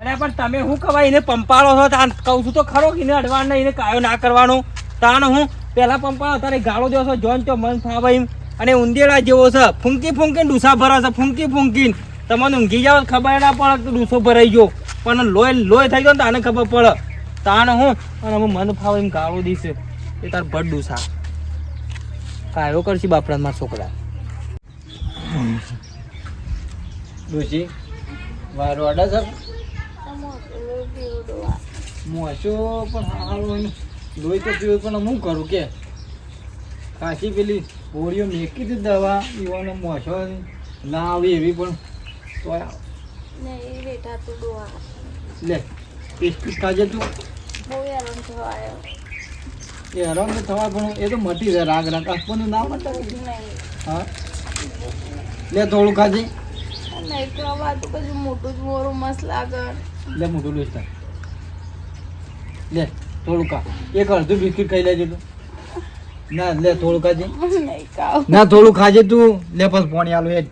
અરે, પણ તમે શું કહેવાય, એને પંપાળો છો? તાન કહું છું તો ખરો કે એને અડવાણ એને કાયો ના કરવાનો. તાન હું પેલા પંપાળો તારે ગાળો દેવો છો, જોન તો મન ફાવે એમ અને ઉંદેડા જેવો છે. ફૂંકી ફૂંકીને ડૂસા ભરે છે, ફૂંકી ફૂંકીને. તમને ઊંઘી જાવ ખબર ના પડે કે ડૂસો ભરાઈ ગયો. પણ લોહી લોહી થઈ ગયો ને તાને ખબર પડે. તાન હું અને હું મન ફાવે એમ ગાળો દીશે. એ તાર ભટ સા કાયો કરશે બાપરા મારા છોકરા. ડોશી વારો અડા સર મોસો પણ હારું લોહી તો પીવું પણ હું કરું કે? કાશી પેલી ગોળીઓ મેકી હતી દવા પીવાનો મોસો ના આવી એવી પણ. તો લે બિસ્કિટ ખાજે તું. બહુ હેરાન થવાયો. એ હરામ તો થવા પણ એ તો મટી જાય રાગ રાગ. આપવાનું ના મટે હા? લે થોડું ખાજે. નહીં કરવા તો પછી મોટું જ મોરું મસ્ત લાગે. લે મોટું લઈશ તાર. લે થોડું ખા. એક અડધું બિસ્કિટ ખાઈ લેજે તું. ના લે થોડું ખાજે. ના થોડું ખાજે તું. લે પછી પાણી આલું એ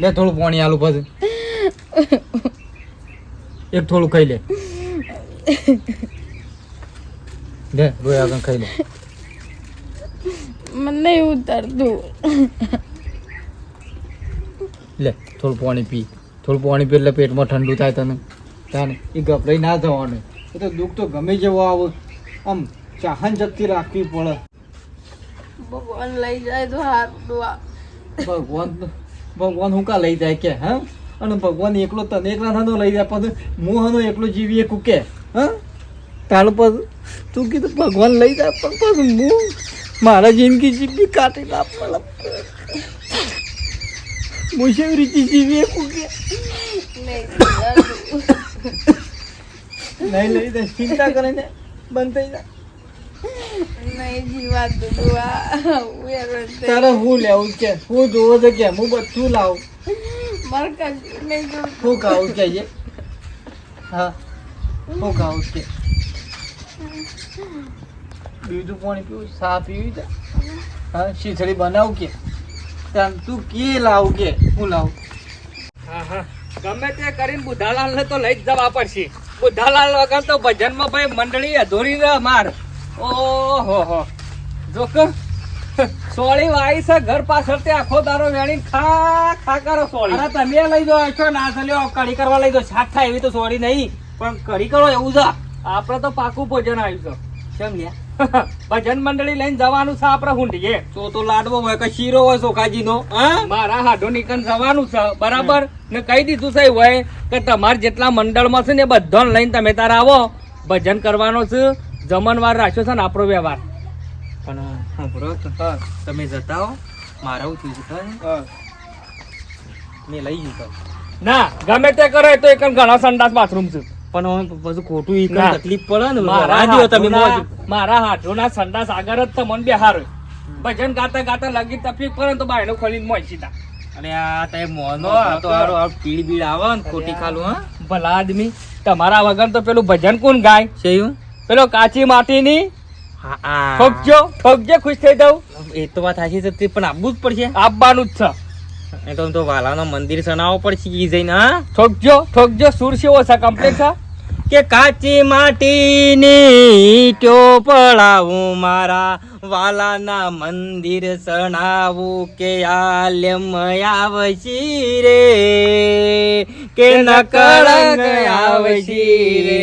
લે થોડું પાણી આલું પછી. એક થોડું ખાઈ લે. લે રોય આગળ ખાઈ લે. મને નહીં ઉતરતું. લે થોડું પાણી પી. થોડું પાણી પી એટલે પેટમાં ઠંડુ થાય તને. તાને એ ગભરાઈ ના થવાનું. એ તો દુઃખ તો ગમે જેવો આવો. આમ ચાહન શક્તિ રાખવી પડે. ભગવાન લઈ જાય તો હારું ડોવા ભગવાન ભગવાન હું કા લઈ જાય કે હા? અને ભગવાન એકલો તને એકલા થાનો લઈ જાય પણ હું હનો એકલો જીવીએ કુકે હા? તારું પછી તું કીધું ભગવાન લઈ જાય પણ પછી હું મારા જિંદગી જીવી કાઢી ના પડે હું રીતે જીવીએ કુકે નહીં લઈ જાય ચિંતા કરે ને બંધ થઈ જાય. હું તારે હું લેવું કે હું જોવો છે કે હું બધું લાવું. હું ખાવું કે હા હું ખાવું છે. બીજું પાણી પીવું સા પીવી છે? હા શીથડી બનાવું કે? તાન તું કે લાવું કે? હું લાવું? હા હા. ગમે તે કરીને બુધાલાલ ને તો લઈ જ જવા પડશે. બુધાલાલ વગર તો ભજનમાં ભાઈ મંડળી અધૂરી રહે માર ઓહો હો. જો કે સોળી વાઈ છે ઘર પાછળ તે આખો દારો વેણી ખા ખા કરો સોળી. અરે તમે લઈ દો છો ના ચાલ્યો કઢી કરવા લઈ દો શાક થાય એવી તો સોળી નહીં. પણ કઢી કરો એવું છે આપણે તો પાકું ભોજન આવ્યું છે. કેમ ને ભજન મંડળી લઈને જવાનું છે આપણે હુંડીએ. તો તો લાડવો હોય કે શીરો હોય સોખાજી નો મારા હાડો નીકળ જવાનું છે બરાબર? ને કહી દીધું છે હોય કે તમારે જેટલા મંડળમાં છે ને બધાને લઈને તમે તાર આવો. ભજન કરવાનો છે જમણવાર રાખ્યો છે ને આપણો વ્યવહાર. પણ તમે જતા હો. મારા થયું છે મેં લઈ ગયું ના ગમે તે કરે તો એક ઘણા સંડાસ બાથરૂમ છે. પણ બધું ખોટું ઈ તકલીફ પડે ને મારા તમે. મારા હાથોના સંડાસ આગળ જ તમને બેહાર ભજન ગાતા ગાતા લગી તકલીફ પડે તો બાયનો ખોલીને મોય સીધા. અને આ તે મોનો તો હારો આ પીળ બીડ આવે ને ખોટી ખાલું હા? ભલા આદમી તમારા વગર તો પેલું ભજન કોણ ગાય? છે પેલો કાચી માટીની ઠોકજો ઠોકજો ખુશ થઈ જાવ એ તો વાત સાચી છે તે પણ આબુ જ પડશે. આપવાનું જ છે. એ તો તો વાલાનો મંદિર સનાવો પડશે ઈ જઈને હા? ઠોકજો ઠોકજો સુર સેવો છે કમ્પ્લીટ છે? કે કાચી માટીની ઈંટો પડાવું મારા વાલાના મંદિર સણાવું કે આલ્યમ આવશી રે કે નકળંગ આવશી રે.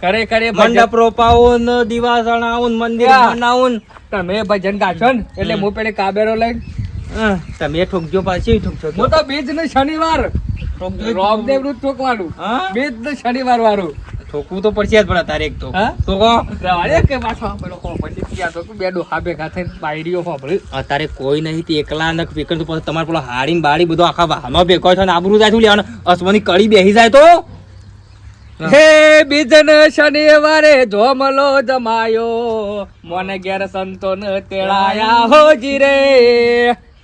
કરે કરે મંડપ રોપાવું ને દીવા સણાવું મંદિર બનાવું. તમે ભજન ગાશો ને એટલે હું પેલે કાબેરો લઈ તમે ઠોકજો પાછી ઠોકજો. હું તો બીજ ને શનિવાર રોમદેવનું ઠોકવાનું. બીજ ને શનિવાર વાળું. ઠોકવું તો પડશે જ પણ તારે એક તો. તો કો અરે કે પાછો પેલો કો પંડિત ક્યાં તો બે હાબે ભેગા થઈને બાયડીઓ સાંભળ્યું અત્યારે કોઈ નહીં તે એકલા ને પીકર તો પછી તમારે પેલો હાડી ને બાડી બધો આખા વાહનો ભેગો છો ને આબરૂ જાય શું લેવાનો? અસવાની કડી બેસી જાય તો? હે. બીજન શનિવારે જોમલો જમાયો. મને ઘેર સંતોન તેડાયા હોજી રે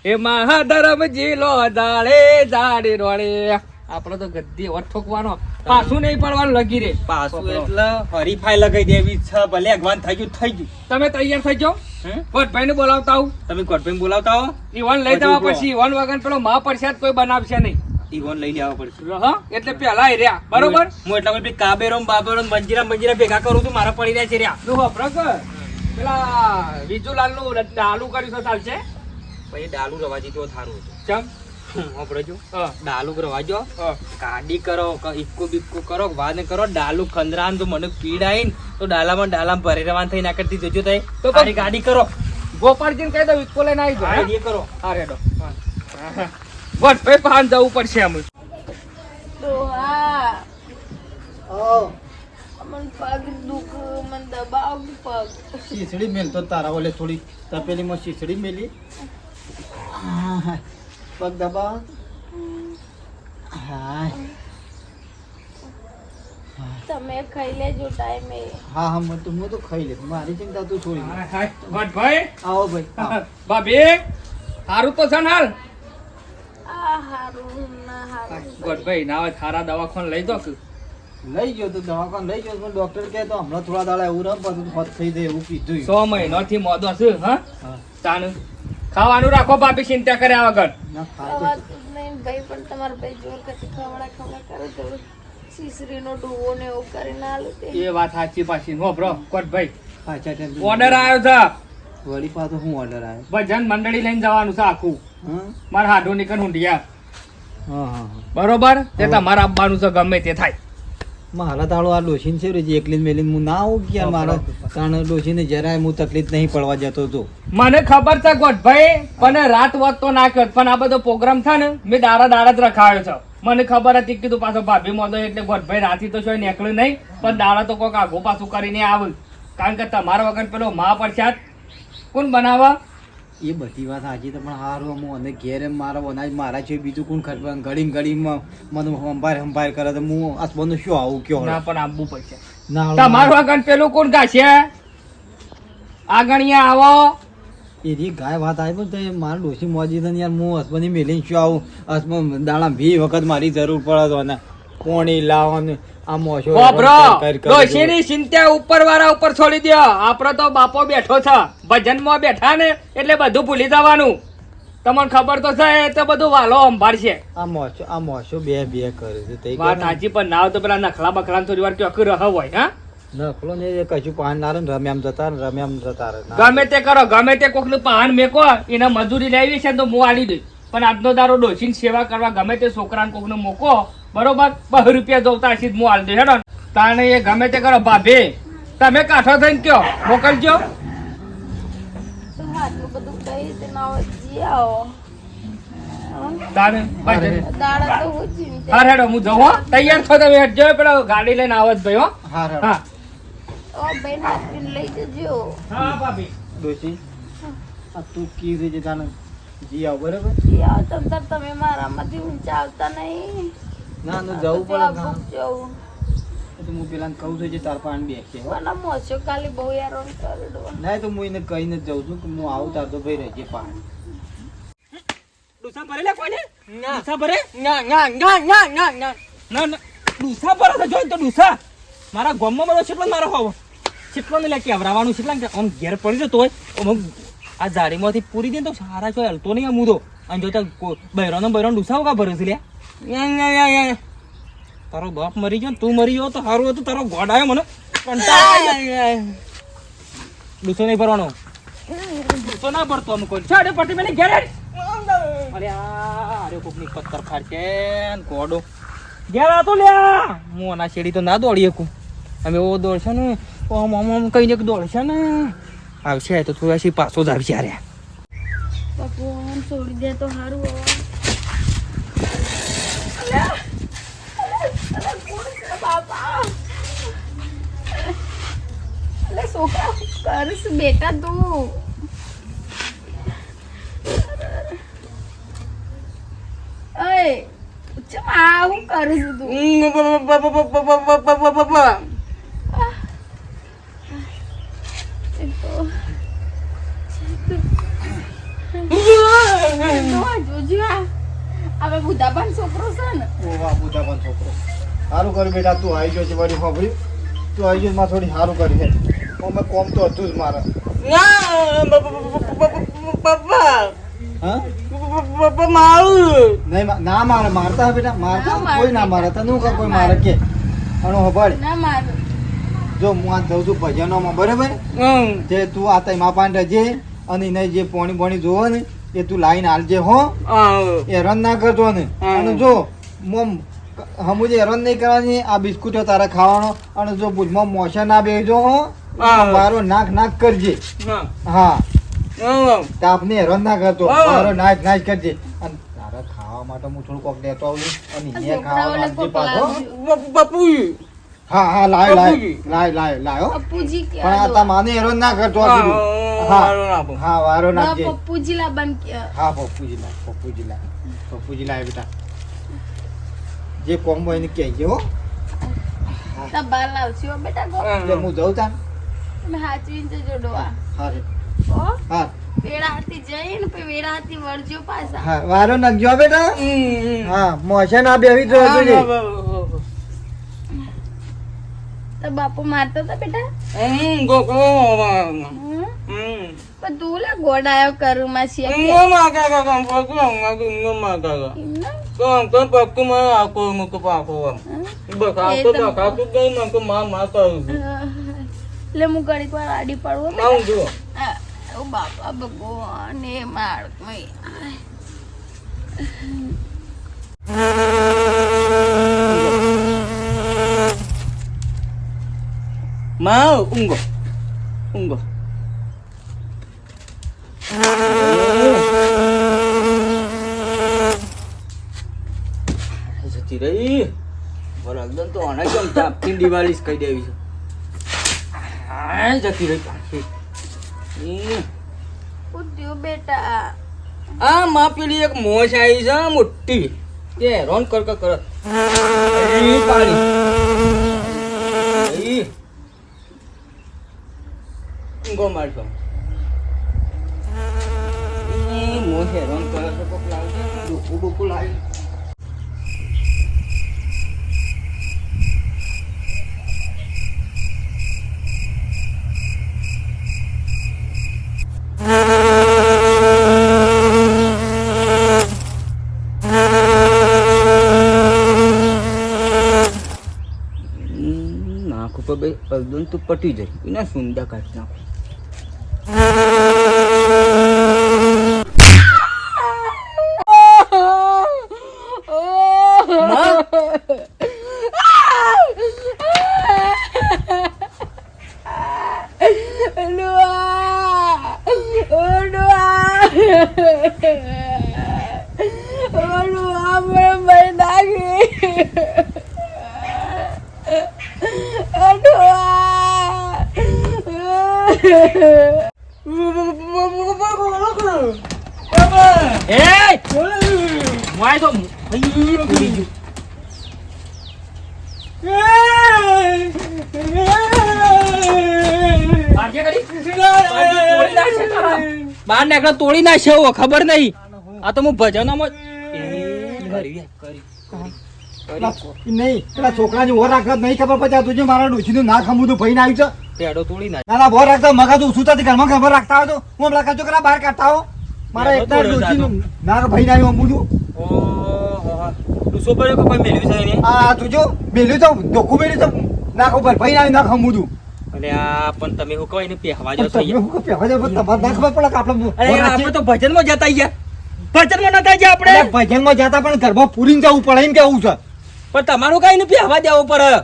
એ મહાધરમ જીલો દાડે દાડી રોડે આપડે તો ગદ્દી ઓર ઠોકવાનો. પાછું નહીં પડવાનું લગી રે. પાછું એટલે હરીફાઈ લગાઈ દેવી છે ભલે અગવાન થઈ ગયું થઈ ગયું. તમે તૈયાર થઈ જાઓ. કોટભાઈ ને બોલાવતા આવું. તમે કોટભાઈ બોલાવતા હો ઈવન લઈ જવા પછી ઈવન વગર પેલો મહાપ્રસાદ કોઈ બનાવશે નહીં. ઈવોન લઈ લેવા પડશે. હા? એટલે પેલા રહ્યા. બરોબર? હું એટલા માટે કાબેરોમ ને બાબેરો ને મંજીરા મંજીરા ભેગા કરું છું મારા પડી રહ્યા છે રહ્યા. તું હપરો પેલા વિજુલાલનું ડાલુ કર્યું તો ચાલશે? પછી ડાલુ રવા જીતો થારું હતું. ચમ? ડાલુ રવાજો? કાડી કરો ઇક્કો બિક્કો કરો વાદ કરો ડાલુ ખંદરાન તો મને પીડ આઈ ને તો ડાલામાં ડાલામાં ભરે રવાન થઈ ના કરતી જજો તઈ. તો ગાડી કરો. ગોપાલજીને કહી દઉં ઇક્કો લઈને આવી એ કરો. હા રેડો. ભટ્ટભાઈ પાન જવું પડશે અમે દોહા ઓ મન પગ દુખ મન દબાવ પગ. શીસડી મેલ તો તારા ઓલે થોડી તપેલીમાં શીસડી મેલી. પગ દબાવ. હા. તમે ખાઈ લેજો ટાઈમે. હા હા હું તો હું તો ખાઈ લે મારી ચિંતા તું છોડી દે. ભટ્ટભાઈ આવો ભાઈ બાબે સારું તો છે હાલ. હારું ના હારું ભટ્ટભાઈ ના હોય થારા દવાખાને લઈ દો લઈ ગયો તો દવાખાને લઈ ગયો પણ ડોક્ટર કહે તો હમણાં થોડા દાડા એવું રમ પછી હોત થઈ જાય એવું કીધું સો મહિનાથી મોદો છે હા? હા. ખાવાનું રાખો ભાભી ચિંતા કર્યા વગર. ના ખાય ખવાતું જ નહીં ભાઈ પણ તમારા ભાઈ જોર કથી ખવડા ખવડા કરે તો શીશરીનો ડૂવો ને એવું કરીને આલું એ વાત સાચી પાછી હો બ્રો કોટભાઈ ઓર્ડર આવ્યો છે. વળી પાછો હું ઓર્ડર આવ્યો ભજન મંડળી લઈને જવાનું છે આખું. હા? મારા હાડો નીકળ ઊંડિયા હા હા હા. બરોબર? તે. તમારે આપવાનું છે ગમે તે થાય. મારા તાળો આ ડોશીને છે રહી એકલી મેલી હું ના આવું કે મારા? કારણ ડોશીને જરાય હું તકલીફ નહીં પડવા જતો હતો. મને ખબર છે ગોઠભાઈ પણ રાત વાત તો ના કર પણ આ બધો પ્રોગ્રામ થાય ને મેં દાડા દાડા જ રખાયો છે. મને ખબર હતી કે કીધું પાછો ભાભી મોદો એટલે ગોઠભાઈ રાતી તો શું નીકળ્યું નહીં પણ દાડા તો કોઈક આગો પાછું કરીને આવે. કારણ કે તમારા વગર પેલો મહાપ્રસાદ કોણ બનાવવા? એ બધી વાત સાચી તો પણ હારું હું અને ઘેર એમ મારા અનાજ મારા છે બીજું કોણ ખર્ચ ઘડી ઘડીમાં મને હંભાર હંભાર કરે તો હું આસમાનનું શું આવું કયો ના પણ આવવું પડશે. ના તમારું આગળ પેલું કોણ ગાશે? આગળ આવો. એની ગાય વાત આવી પણ તો મારા ડોસી મોજી યાર હું હસબન્ડની મેલીને શું આવું? હસબન્ડ દાણા ભી વખત મારી જરૂર પડે તો પોણી લાવવાનું આ મોશો બાપરો કર કર કર ડોશીની ચિંતા ઉપર વાળા ઉપર છોડી દો આપડે તો બાપો બેઠો છે. ભજનમાં બેઠા ને એટલે બધું ભૂલી જવાનું. તમને ખબર તો છે તો બધું વાલો અંભાળશે આમો છો આમો છો બે બે કરે છે. તે વાત સાચી પણ ના તો પેલા નખલા બખલા થોડી વાર ક્યાંક રહ હોય હા? નખલો ને એ કશું પાન ના ને રમ્યામ જતા રમ્યામ જતા રહે. ગમે તે કરો ગમે તે કોકનું પાન મેકો એને મજૂરી લેવી છે તો હું આલી દઈ પણ આજનો દારો ડોશીની સેવા કરવા ગમે તે છોકરાને કોક મોકો બરોબર? બહુ રૂપિયા જોતા હશે હું હાલ હેડો. તાણે એ ગમે તે કરો ભાભી. તમે કાઠો થઈને કયો? મોકલજો. તૈયાર છો તમે ગાડી લઈને આવજ જ ભાઈ લઈ જજો. હા ભાભી. દોશી તું કીધું રીતે જાણે જી આવ તમે મારામાંથી ઊંચા આવતા નહીં. ના ના જવું પડે તો હું પેલા કહું છું જે તાર પાણી મોસો કાલે બહુ ના તો હું એને કહીને જ જાઉં છું કે હું આવું તાર તો ભાઈ રહેજે પાણી ડૂસા ભરે લે કોઈને ડૂસા ભરે? ના ના ના ના ના ના. ના ના. ડૂસા ભરે છે જોઈ તો ડૂસા. મારા ગામમાં બધો કેટલો મારો હોવો. કેટલો ને લે કેવરાવાનું કેટલા ને આમ ઘેર પડી જતો હોય આમ આ જાડીમાંથી પૂરી દે તો સારા છો હલતો નહીં આ ઉદો અને જોતા બૈરાનો બૈરાનો ડૂસા કા ભરે છે લે. યા, યા, યા, યા. તારો બાપ મરી ગયો તું મરી ગયો તો સારું હતું તારો ગોડ આવ્યો મને. ડૂસો નહીં ભરવાનો. ડૂસો ના ભરતો અમુક છાડે પટી મને ઘેરે. અરે અરે કોકની પથ્થર ફાડશે ને ગોડો. ઘેર આ તો લ્યા. હું આના શેડી તો ના દોડી શકું. અમે ઓ દોડશે ને ઓમ આમ આમ કહીને દોડશે ને. આવશે તો થોડા પાછો જ આવશે અરે. ભગવાન છોડી દે તો સારું હવે બાપા અલે છોકરા કરશ બેટા તું. અય ચમ આવું તું એ તો? હવે બુધાબાન છોકરો છે ને. ઓ વાહ છોકરો. સારું કર બેટા, તું આવી ગયો છે વળી ખબરી તું આવી ગયો માં થોડી સારું કરી છે. અમે કોમ તો હતું જ મારે. પપ્પા હા? પપ્પા મારું. નહીં મા- ના મારે મારતા બેટા. મારતા કોઈ ના મારે. તને હું કોઈ મારે કે? અને હભાળ. ના મારું. જો હું આ જઉં છું ભજનોમાં બરાબર? જે તું આ તઈ પાંડ રહેજે અને એને જે પોણી બોણી જોવો ને એ તું લાઈન હાલજે હો. એ રન ના કરતો ને. અને જો મોમ હમુ જે હેરાન નહીં કરવાની આ બિસ્કુટો તારે ખાવાનો. અને જો ભૂલમાં મોસા ના બેજો હા. મારો નાક નાક કરજે. હા. તાપને હેરાન ના કરતો. મારો નાક નાક કરજે. અને તારા ખાવા માટે હું થોડું કોક લેતો આવું અને આ ખાવા લાગજે પાછો. બાપુ હા હા લાય લાય લાય લાય લાય. પપ્પુજી કે પણ આ? તા માને હેરાન ના કરતો. હા હા. વારો ના, નાખજે. પપ્પુજી લા બન હા પપ્પુજી લા પપ્પુજી લા પપ્પુજી લાય બેટા. જે કોમ્બો એને કહેજે હો. તા બાર લાવશો બેટા ગો હું જઉં તાન. તમે હાચવીને જજો ડોવા હા રે. ઓ હા. વેળા હાથી જઈને પછી વેળા હાથી વળજો પાછા. હા વારો નાખજો હો બેટા? હા મોશે ના બેહી જો જોજે તો બાપુ મારતો હતા બેટા? હમ? પણ તું લે ગોડાયો છે કે? એમ ના? એટલે હું ઘડીક વાર આડી પડવું બેટા. આ, ઓ બાપા ભગવાન એ માળ Mau, unggo. Unggo. જતી રહી વરગદન તો આને કેમ તાપથી દિવાળી જ કહી દેવી છે આ જતી રહી પાછી. ઉઠ્યું બેટા આ માં પેલી એક મોશ આવી છે મોટી તે હેરાન કર કર કરત ઈ પાડી ઈ ઊંઘો મારતો ઈ મોશ હેરાન કરે છે કોક લાવજે ડોકું ડોકું લાવી નાખું તો દઉં તો પટી જાય. એના સુંદર કાઢી નાખું એ મોય તો ભઈ ભૂલી ગયો બારજે કરી? બારજે તોડી નાખશે તારા. બાર નેકડા તોડી નાખશે હો, ખબર નહીં. આ તો હું ભજનોમાં નહીં. પેલા છોકરાની ઓર રાખતા નહીં ખબર પછી તુજે મારા ડોશીનું ના ખમું તું ભાઈ આવ્યું છે. પેડો તોડી નાખ. ના ના બોર રાખતા મગા તું સુતાથી ઘરમાં ખબર રાખતા હોય તો હું હમણાં કાચો કરા બહાર કાઢતા હો. મારા એકતા તો ના ભાઈ ના અમું છું ઓહો પડ્યો કો કોઈ મેલ્યું છે ને આ તુજો મેલ્યું તો ધોખું તો. ના ખબર ભાઈ ના ખમું તું અરે આ પણ તમે હું કહો એને પહેવા જો છો હું કહો પહેવા જાવ, તમારે ના ખબર પડે કે આપણે અરે આપણે? તો ભજનમાં જતા ગયા ભજનમાં નતા ગયા આપણે. ભજનમાં જતા પણ ઘરમાં પૂરીને જવું પડે એમ કેવું છે. પણ તમારું કઈ ને પહેવા દેવું પડે.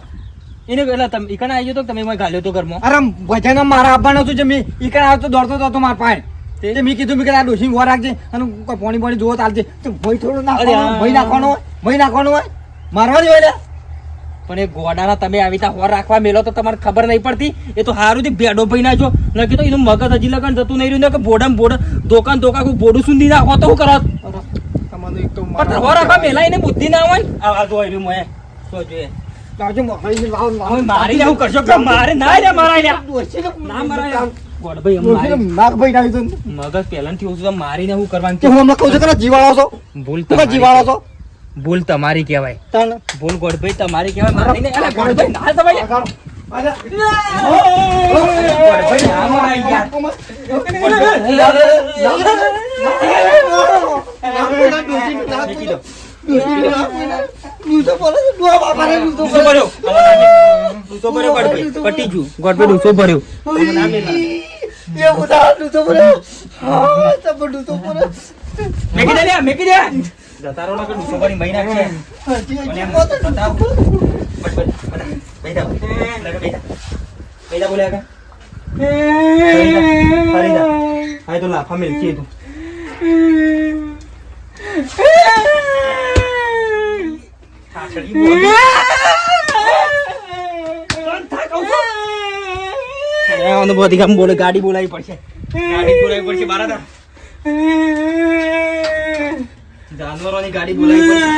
એને પેલા તમે ઈકણ આવી ગયો તો તમે મને ગાલ્યો તો ઘરમાં? અરે ભજન મારા આપવાનું હતું જે મેં ઈકણ આવતો દોડતો હતો મારા પાસે તે? મેં કીધું મેં કીધું આ ડોસી વર રાખજે અને કોઈ પોણી પોણી જોવો ચાલજે તો ભય થોડું નાખવાનું હા. નાખવાનું હોય ભય નાખવાનું હોય. મારવાની હોય પણ એ ગોડાના તમે આવી રીતે હોર રાખવા મેલો તો તમારે ખબર નહીં પડતી. એ તો સારું થી ભેડો ભાઈ નાખ્યો. નક્કી તો એનું મગજ હજી લગન જતું નહીં રહ્યું. ને કે બોડમ બોડ દોકાન દોકા કોઈ બોડું સુધી નાખો તો શું કરો તમારું એક તો પણ હોર રાખવા મેલા એને બુદ્ધિ ના હોય. આ વાત હોય મોએ. તો જોઈએ લાવજો લાવ મારી કરશો કે મારે ના રે મારા. ના મારા. મગજ પહેલાથી ઓછું મારીને હું કરવાનું કહું છું જીવાળો છો ભૂલ તમે જીવાળો છો ભૂલ તમારી કહેવાય તાણ ભૂલ ગોડભાઈ તમારી કહેવાય મારી નહીં. અલા, ગોડભાઈ ના તમારી ગોડભાઈ ના મારાય યાર. ડૂસો પડે ડૂસા બાપાને ડૂસો ડૂસો ડૂસો ભર્યો ગોડભાઈ. પટી ગયું. ગોડભાઈ ડૂસો ભર્યો. એ બધા ડૂસો. હા. મેકી દે મેકી દે. ને કે ડૂસો ભરી મહિના છે. બતાવો. બોલ્યા કા. હા, તો લાફા મેલકી તો. બધી કામ બોલે ગાડી બોલાવી પડશે ગાડી બોલાવી પડશે બારા જાનવરોની ગાડી બોલાવી પડશે